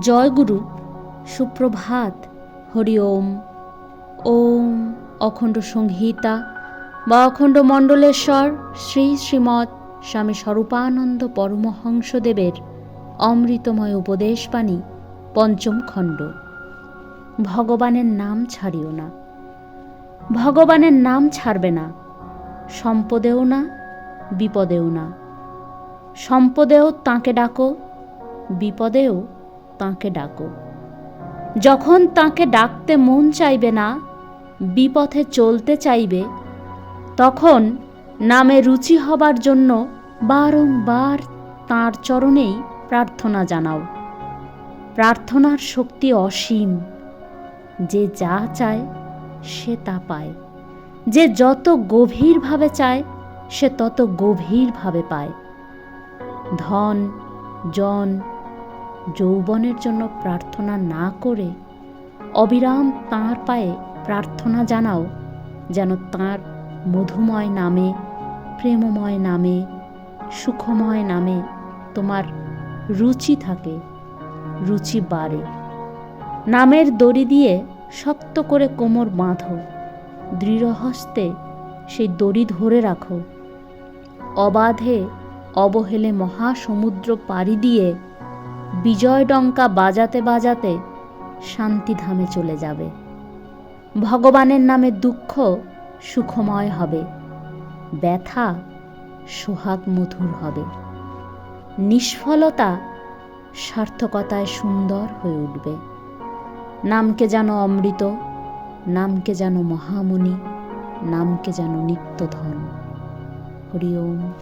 জয় গুরু সুপ্রভাত, হরি ওম। ওম অখণ্ড সংহিতা, বা অখণ্ড মণ্ডলেশ্বর, শ্রী শ্রীমৎ স্বামী স্বরূপানন্দ পরমহংসদেবের অমৃতময় উপদেশবাণী, পঞ্চম খণ্ড। ভগবানের নাম ছাড়িও না। ভগবানের নাম ছাড়বে না। সম্পদেও না, বিপদেও না। সম্পদেও তাঁকে ডাকো, বিপদেও তাঁকে ডাকো। যখন তাঁকে ডাকতে মন চাইবে না, বিপথে চলতে চাইবে, তখন নামে রুচি হবার জন্য বারংবার তাঁর চরণেই প্রার্থনা জানাও। প্রার্থনার শক্তি অসীম। যে যা চায়, সে তা পায়। যে যত গভীরভাবে চায়, সে তত গভীরভাবে পায়। ধন, জন যৌবনের জন্য প্রার্থনা না করে অবিরাম তাঁর পায়ে প্রার্থনা জানাও, যেন তাঁর মধুময় নামে, প্রেমময় নামে, সুখময় নামে তোমার রুচি থাকে, রুচি বাড়ে। নামের দড়ি দিয়ে শক্ত করে কোমর বাঁধো দৃঢ় হস্তে সেই দড়ি ধরে রাখো। অবাধে অবহেলে মহাসমুদ্র পাড়ি দিয়ে বিজয় ডঙ্কা বাজাতে বাজাতে শান্তিধামে চলে যাবে। ভগবানের নামে দুঃখ সুখময় হবে। ব্যথা সোহাগ মধুর হবে। নিষ্ফলতা সার্থকতায় সুন্দর হয়ে উঠবে। নামকে যেন অমৃত, নামকে যেন মহামুনি নামকে যেন নিত্যধন হরি ওম।